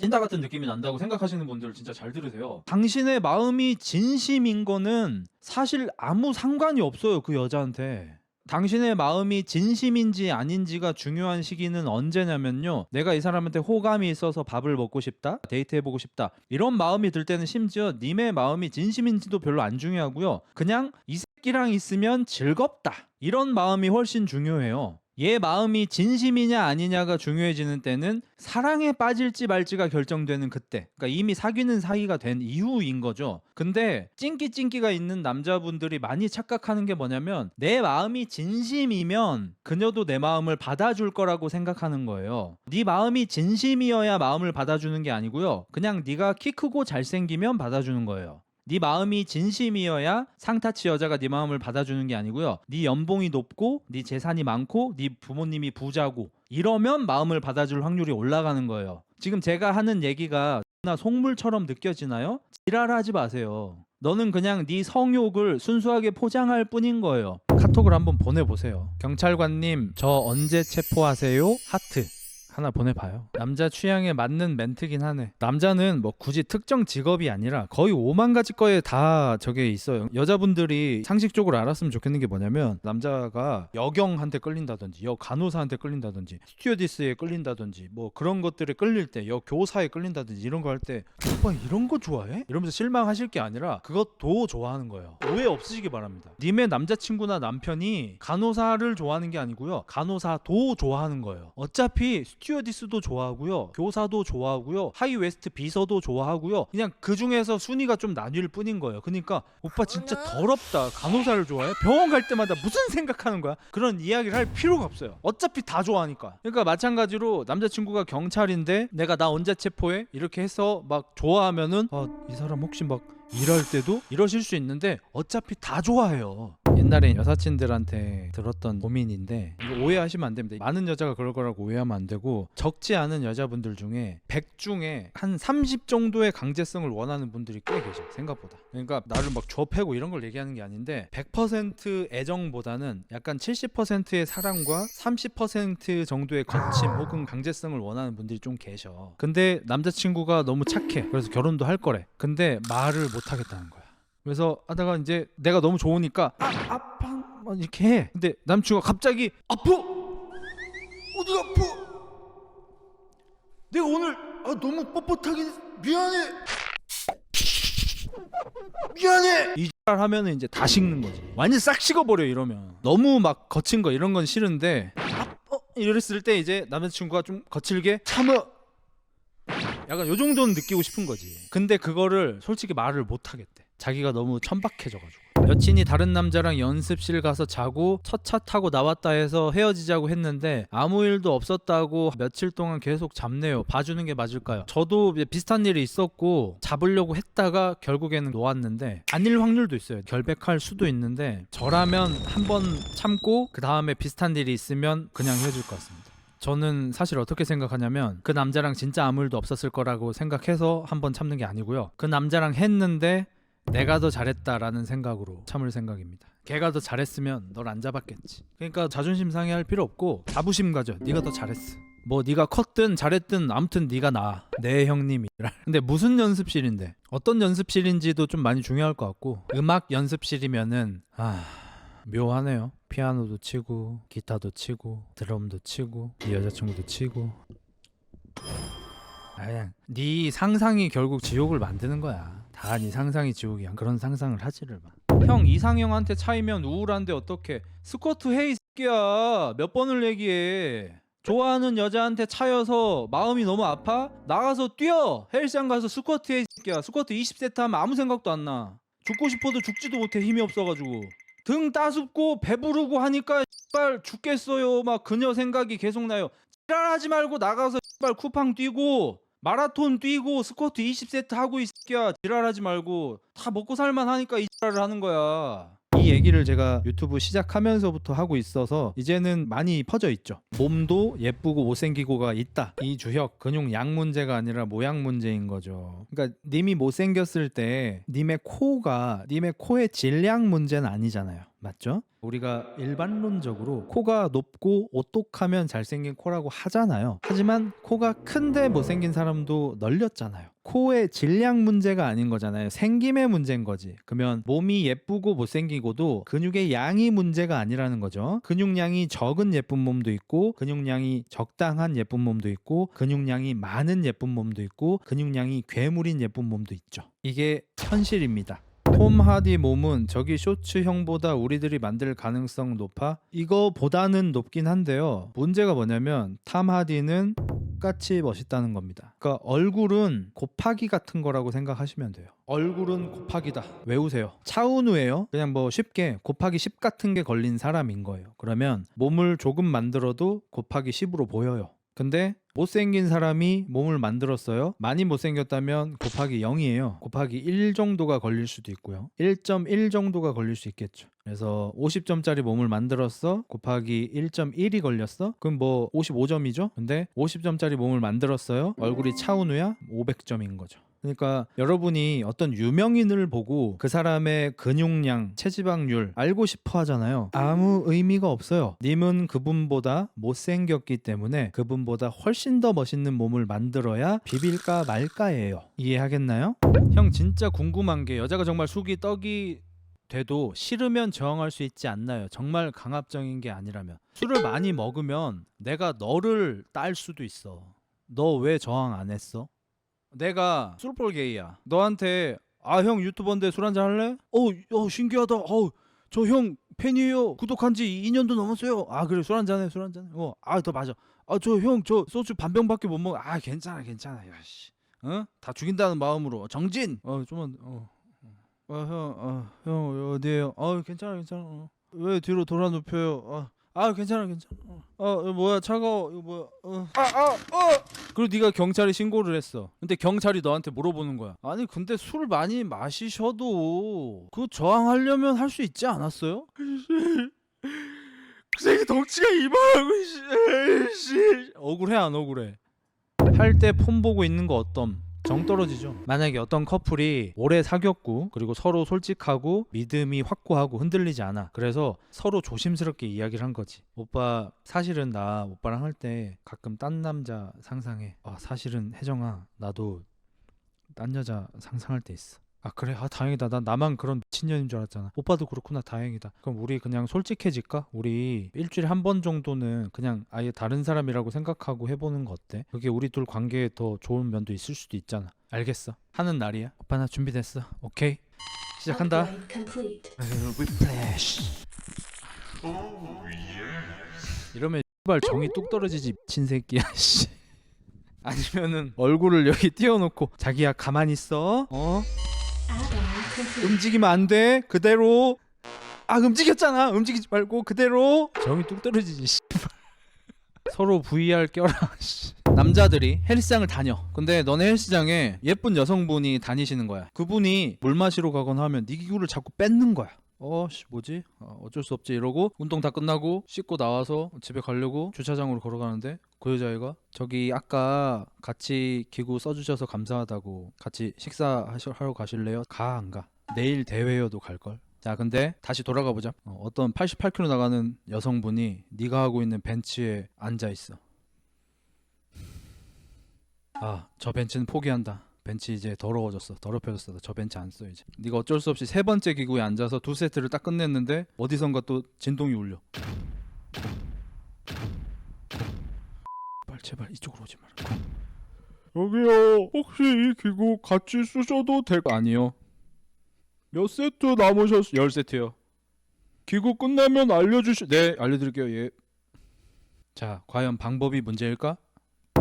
찐따 같은 느낌이 난다고 생각하시는 분들 진짜 잘 들으세요. 당신의 마음이 진심인 거는 사실 아무 상관이 없어요. 그 여자한테. 당신의 마음이 진심인지 아닌지가 중요한 시기는 언제냐면요. 내가 이 사람한테 호감이 있어서 밥을 먹고 싶다, 데이트해보고 싶다. 이런 마음이 들 때는 심지어 님의 마음이 진심인지도 별로 안 중요하고요. 그냥 이 새끼랑 있으면 즐겁다. 이런 마음이 훨씬 중요해요. 얘 마음이 진심이냐 아니냐가 중요해지는 때는 사랑에 빠질지 말지가 결정되는 그때. 그러니까 이미 사귀는 사이가 된 이후인 거죠. 근데 찐끼가 있는 남자분들이 많이 착각하는 게 뭐냐면 내 마음이 진심이면 그녀도 내 마음을 받아줄 거라고 생각하는 거예요. 네 마음이 진심이어야 마음을 받아주는 게 아니고요. 그냥 네가 키 크고 잘생기면 받아주는 거예요. 네 마음이 진심이어야 상타치 여자가 네 마음을 받아주는 게 아니고요. 네 연봉이 높고 네 재산이 많고 네 부모님이 부자고 이러면 마음을 받아줄 확률이 올라가는 거예요. 지금 제가 하는 얘기가 나 속물처럼 느껴지나요? 지랄하지 마세요. 너는 그냥 네 성욕을 순수하게 포장할 뿐인 거예요. 카톡을 한번 보내보세요. 경찰관님, 저 언제 체포하세요? 하트. 하나 보내봐요. 남자 취향에 맞는 멘트긴 하네. 남자는 뭐 굳이 특정 직업이 아니라 거의 5만 가지 거에 다 저게 있어요. 여자분들이 상식적으로 알았으면 좋겠는 게 뭐냐면 남자가 여경한테 끌린다든지 여 간호사한테 끌린다든지 스튜어디스에 끌린다든지 뭐 그런 것들에 끌릴 때 여 교사에 끌린다든지 이런 거 할 때 오빠 이런 거 좋아해? 이러면서 실망하실 게 아니라 그것도 좋아하는 거예요. 오해 없으시기 바랍니다. 님의 남자친구나 남편이 간호사를 좋아하는 게 아니고요. 간호사도 좋아하는 거예요. 어차피 스튜 어디스도 좋아하고요. 교사도 좋아하고요. 하이웨스트 비서도 좋아하고요. 그냥 그 중에서 순위가 좀 나뉠 뿐인 거예요. 그러니까 오빠 진짜 더럽다. 간호사를 좋아해? 병원 갈 때마다 무슨 생각하는 거야? 그런 이야기를 할 필요가 없어요. 어차피 다 좋아하니까. 그러니까 마찬가지로 남자친구가 경찰인데 내가 나 언제 체포해? 이렇게 해서 막 좋아하면은 아, 이 사람 혹시 막 일할 때도 이러실 수 있는데 어차피 다 좋아해요. 옛날에 여사친들한테 들었던 고민인데 이거 오해하시면 안 됩니다. 많은 여자가 그럴 거라고 오해하면 안 되고 적지 않은 여자분들 중에 100 중에 한 30 정도의 강제성을 원하는 분들이 꽤 계셔 생각보다. 그러니까 나를 막 줘패고 이런 걸 얘기하는 게 아닌데 100% 애정보다는 약간 70%의 사랑과 30% 정도의 거침 혹은 강제성을 원하는 분들이 좀 계셔. 근데 남자친구가 너무 착해. 그래서 결혼도 할 거래. 근데 말을 못 하겠다는 거야. 그래서 하다가 이제 내가 너무 좋으니까 아 아파 막 이렇게 해. 근데 남친구가 갑자기 아파 어디가 아파? 내가 오늘 아, 너무 뻣뻣하게 미안해 미안해 이말 하면은 이제 다 식는 거지 완전 싹 식어버려 이러면 너무 막 거친 거 이런 건 싫은데 아파 이랬을 때 이제 남자친구가 좀 거칠게 참아 약간 요 정도는 느끼고 싶은 거지. 근데 그거를 솔직히 말을 못 하겠대. 자기가 너무 천박해져가지고. 여친이 다른 남자랑 연습실 가서 자고 첫 차 타고 나왔다 해서 헤어지자고 했는데 아무 일도 없었다고 며칠 동안 계속 잡네요. 봐주는 게 맞을까요? 저도 비슷한 일이 있었고 잡으려고 했다가 결국에는 놓았는데 아닐 확률도 있어요. 결백할 수도 있는데 저라면 한 번 참고 그 다음에 비슷한 일이 있으면 그냥 헤어질 것 같습니다. 저는 사실 어떻게 생각하냐면 그 남자랑 진짜 아무 일도 없었을 거라고 생각해서 한 번 참는 게 아니고요. 그 남자랑 했는데 내가 더 잘했다라는 생각으로 참을 생각입니다. 걔가 더 잘했으면 널 안 잡았겠지. 그러니까 자존심 상해할 필요 없고 자부심 가져. 네가 더 잘했어. 뭐 네가 컸든 잘했든 아무튼 네가 나. 내 형님이. 근데 무슨 연습실인데? 어떤 연습실인지도 좀 많이 중요할 것 같고 음악 연습실이면은 아 묘하네요. 피아노도 치고 기타도 치고 드럼도 치고 네 여자친구도 치고 아, 그냥 네 상상이 결국 지옥을 만드는 거야. 다네 상상이 지옥이야. 그런 상상을 하지를 마. 형 이상형한테 차이면 우울한데 어떻게? 스쿼트 헤이 새끼야. 몇 번을 얘기해. 좋아하는 여자한테 차여서 마음이 너무 아파? 나가서 뛰어. 헬스장 가서 스쿼트 해 새끼야. 스쿼트 20세트 하면 아무 생각도 안 나. 죽고 싶어도 죽지도 못해 힘이 없어가지고. 등 따숩고 배부르고 하니까 씨발 죽겠어요. 막 그녀 생각이 계속 나요. 지랄하지 말고 나가서 씨발 쿠팡 뛰고 마라톤 뛰고 스쿼트 20세트 하고 이 새끼야 지랄하지 말고 다 먹고 살만 하니까 이 지랄을 하는 거야. 이 얘기를 제가 유튜브 시작하면서부터 하고 있어서 이제는 많이 퍼져 있죠. 몸도 예쁘고 못생기고가 있다. 이 주혁 근육 양 문제가 아니라 모양 문제인 거죠. 그러니까 님이 못생겼을 때 님의 코가 님의 코의 질량 문제는 아니잖아요. 맞죠? 우리가 일반론적으로 코가 높고 오똑하면 잘생긴 코라고 하잖아요. 하지만 코가 큰데 못생긴 사람도 널렸잖아요. 코의 질량 문제가 아닌 거잖아요. 생김의 문제인 거지. 그러면 몸이 예쁘고 못생기고도 근육의 양이 문제가 아니라는 거죠. 근육량이 적은 예쁜 몸도 있고 근육량이 적당한 예쁜 몸도 있고 근육량이 많은 예쁜 몸도 있고 근육량이 괴물인 예쁜 몸도 있죠. 이게 현실입니다. 톰 하디 몸은 저기 쇼츠형보다 우리들이 만들 가능성 높아? 이거보다는 높긴 한데요. 문제가 뭐냐면 탐 하디는 똑같이 멋있다는 겁니다. 그러니까 얼굴은 곱하기 같은 거라고 생각하시면 돼요. 얼굴은 곱하기다. 외우세요. 차은우예요. 그냥 뭐 쉽게 곱하기 10 같은 게 걸린 사람인 거예요. 그러면 몸을 조금 만들어도 곱하기 10으로 보여요. 근데 못생긴 사람이 몸을 만들었어요. 많이 못생겼다면 곱하기 0이에요. 곱하기 1 정도가 걸릴 수도 있고요. 1.1 정도가 걸릴 수 있겠죠. 그래서 50점짜리 몸을 만들었어. 곱하기 1.1이 걸렸어. 그럼 뭐 55점이죠. 근데 50점짜리 몸을 만들었어요. 얼굴이 차은우야 500점인 거죠. 그러니까 여러분이 어떤 유명인을 보고 그 사람의 근육량, 체지방률 알고 싶어 하잖아요. 아무 의미가 없어요. 님은 그분보다 못생겼기 때문에 그분보다 훨씬 더 멋있는 몸을 만들어야 비빌까 말까예요. 이해하겠나요? 형 진짜 궁금한 게 여자가 정말 숙이 떡이 돼도 싫으면 저항할 수 있지 않나요? 정말 강압적인 게 아니라면 술을 많이 먹으면 내가 너를 딸 수도 있어. 너 왜 저항 안 했어? 내가 술볼 게이야. 너한테 아 형 유튜버인데 술 한잔 할래? 어, 어 신기하다. 어, 저 형 팬이에요. 구독한 지 2년도 넘었어요. 아 그래 술 한잔 해, 술 한잔 해. 어, 아 더 맞아. 아 저 형 저 소주 반 병밖에 못 먹어. 아 괜찮아, 괜찮아. 야 씨, 어? 다 죽인다는 마음으로 정진. 어 좀만 어. 어, 형, 어, 형 어디에요? 어, 괜찮아, 괜찮아. 어. 왜 뒤로 돌아 눕혀요? 어. 아, 괜찮아, 괜찮아. 어, 어 이거 뭐야, 차가워. 이거 뭐야? 어. 아, 아, 어. 그리고 네가 경찰에 신고를 했어. 근데 경찰이 너한테 물어보는 거야. 아니, 근데 술 많이 마시셔도 그 저항하려면 할 수 있지 않았어요? 그 새끼 덩치가 이만하고 씨. 억울해 안 억울해? 할 때 폰 보고 있는 거 어떤? 정 떨어지죠. 만약에 어떤 커플이 오래 사귀었고 그리고 서로 솔직하고 믿음이 확고하고 흔들리지 않아. 그래서 서로 조심스럽게 이야기를 한 거지. 오빠 사실은 나 오빠랑 할 때 가끔 딴 남자 상상해. 아 사실은 혜정아 나도 딴 여자 상상할 때 있어. 아 그래? 아 다행이다. 나 나만 그런 미친년인 줄 알았잖아. 오빠도 그렇구나. 다행이다. 그럼 우리 그냥 솔직해질까? 우리 일주일에 한 번 정도는 그냥 아예 다른 사람이라고 생각하고 해보는 거 어때? 그게 우리 둘 관계에 더 좋은 면도 있을 수도 있잖아. 알겠어. 하는 날이야. 오빠 나 준비됐어. 오케이. 시작한다. 이러면 발 정이 뚝 떨어지지 미친 새끼야 씨. 아니면은 얼굴을 여기 띄워놓고 자기야 가만히 있어. 어. 움직이면 안 돼. 그대로. 아 움직였잖아. 움직이지 말고 그대로. 정이 뚝 떨어지지. 씨발. 서로 VR 껴라. 씨. 남자들이 헬스장을 다녀. 근데 너네 헬스장에 예쁜 여성분이 다니시는 거야. 그분이 물 마시러 가거나 하면 네 기구를 자꾸 뺏는 거야. 어씨 뭐지? 어, 어쩔 수 없지 이러고 운동 다 끝나고 씻고 나와서 집에 가려고 주차장으로 걸어가는데 그 여자애가? 저기 아까 같이 기구 써주셔서 감사하다고 같이 식사하러 가실래요? 가 안 가? 내일 대회여도 갈 걸? 자 근데 다시 돌아가 보자. 어, 어떤 88kg 나가는 여성분이 네가 하고 있는 벤치에 앉아 있어. 아 저 벤치는 포기한다. 벤치 이제 더러워졌어. 더럽혀졌어. 저 벤치 안 써 이제. 네가 어쩔 수 없이 세 번째 기구에 앉아서 두 세트를 딱 끝냈는데 어디선가 또 진동이 울려 제발 이쪽으로 오지 마라. 여기요. 혹시 이 기구 같이 쓰셔도 될거 아니요? 몇 세트 남으셨 열 세트요. 기구 끝나면 알려주시 네 알려드릴게요. 예 자 과연 방법이 문제일까?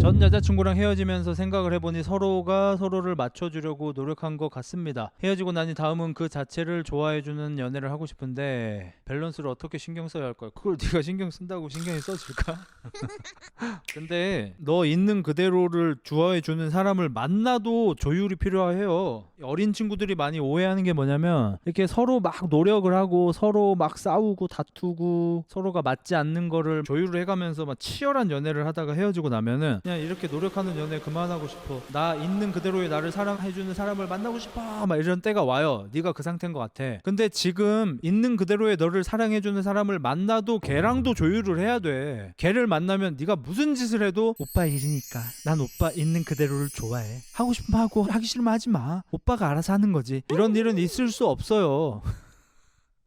전 여자친구랑 헤어지면서 생각을 해보니 서로가 서로를 맞춰주려고 노력한 것 같습니다. 헤어지고 나니 다음은 그 자체를 좋아해주는 연애를 하고 싶은데 밸런스를 어떻게 신경 써야 할까요? 그걸 네가 신경 쓴다고 신경이 써질까? 근데 너 있는 그대로를 좋아해주는 사람을 만나도 조율이 필요해요. 어린 친구들이 많이 오해하는 게 뭐냐면 이렇게 서로 막 노력을 하고 서로 막 싸우고 다투고 서로가 맞지 않는 거를 조율을 해가면서 막 치열한 연애를 하다가 헤어지고 나면은 그냥 이렇게 노력하는 연애 그만하고 싶어. 나 있는 그대로의 나를 사랑해주는 사람을 만나고 싶어. 막 이런 때가 와요. 네가 그 상태인 것 같아. 근데 지금 있는 그대로의 너를 사랑해주는 사람을 만나도 걔랑도 조율을 해야 돼. 걔를 만나면 네가 무슨 짓을 해도 오빠 일이니까 난 오빠 있는 그대로를 좋아해. 하고 싶으면 하고 하기 싫으면 하지 마. 오빠가 알아서 하는 거지. 이런 일은 있을 수 없어요.